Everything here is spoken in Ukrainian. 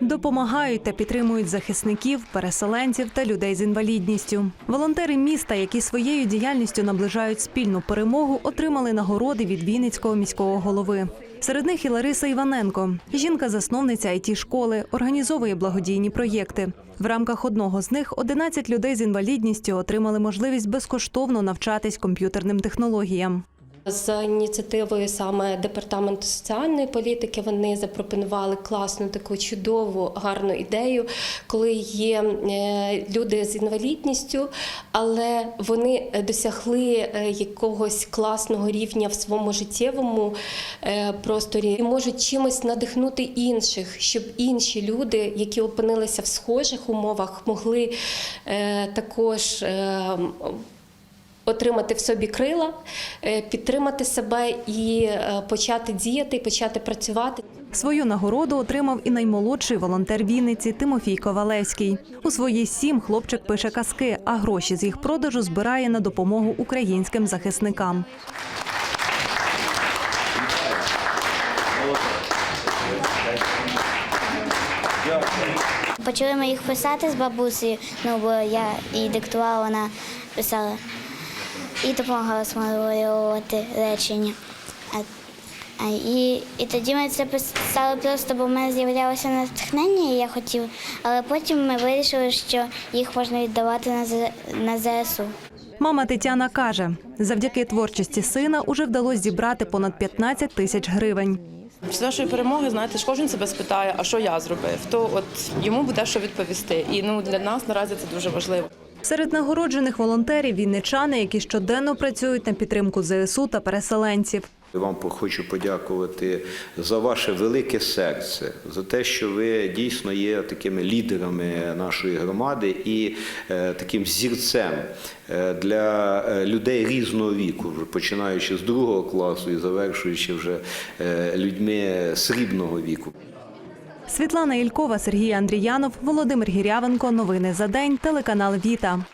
Допомагають та підтримують захисників, переселенців та людей з інвалідністю. Волонтери міста, які своєю діяльністю наближають спільну перемогу, отримали нагороди від Вінницького міського голови. Серед них і Лариса Іваненко. Жінка-засновниця it школи організовує благодійні проєкти. В рамках одного з них 11 людей з інвалідністю отримали можливість безкоштовно навчатись комп'ютерним технологіям. За ініціативою саме департаменту соціальної політики вони запропонували класну таку чудову гарну ідею, коли є е, люди з інвалідністю, але вони досягли е, якогось класного рівня в своєму життєвому е, просторі і можуть чимось надихнути інших, щоб інші люди, які опинилися в схожих умовах, могли також. Отримати в собі крила, е, підтримати себе і е, почати діяти, і почати працювати. Свою нагороду отримав і наймолодший волонтер Вінниці Тимофій Ковалевський. У свої сім хлопчик пише казки, а гроші з їх продажу збирає на допомогу українським захисникам. Почали ми їх писати з бабусею, ну бо я їй диктувала, вона писала і допомагала смалювати речення. А, і, і тоді ми це писали просто, бо в мене з'являлося натхнення, і я хотів. Але потім ми вирішили, що їх можна віддавати на, З- на ЗСУ. Мама Тетяна каже, завдяки творчості сина уже вдалося зібрати понад 15 тисяч гривень. Після нашої перемоги, знаєте, ж кожен себе спитає, а що я зробив, то от йому буде що відповісти. І ну для нас наразі це дуже важливо. Серед нагороджених волонтерів вінничани, які щоденно працюють на підтримку ЗСУ та переселенців. Вам хочу подякувати за ваше велике серце, за те, що ви дійсно є такими лідерами нашої громади і е, таким зірцем е, для е, людей різного віку, починаючи з другого класу і завершуючи вже людьми срібного віку. Світлана Ількова, Сергій Андріянов, Володимир Гірявенко. Новини за день. Телеканал Віта.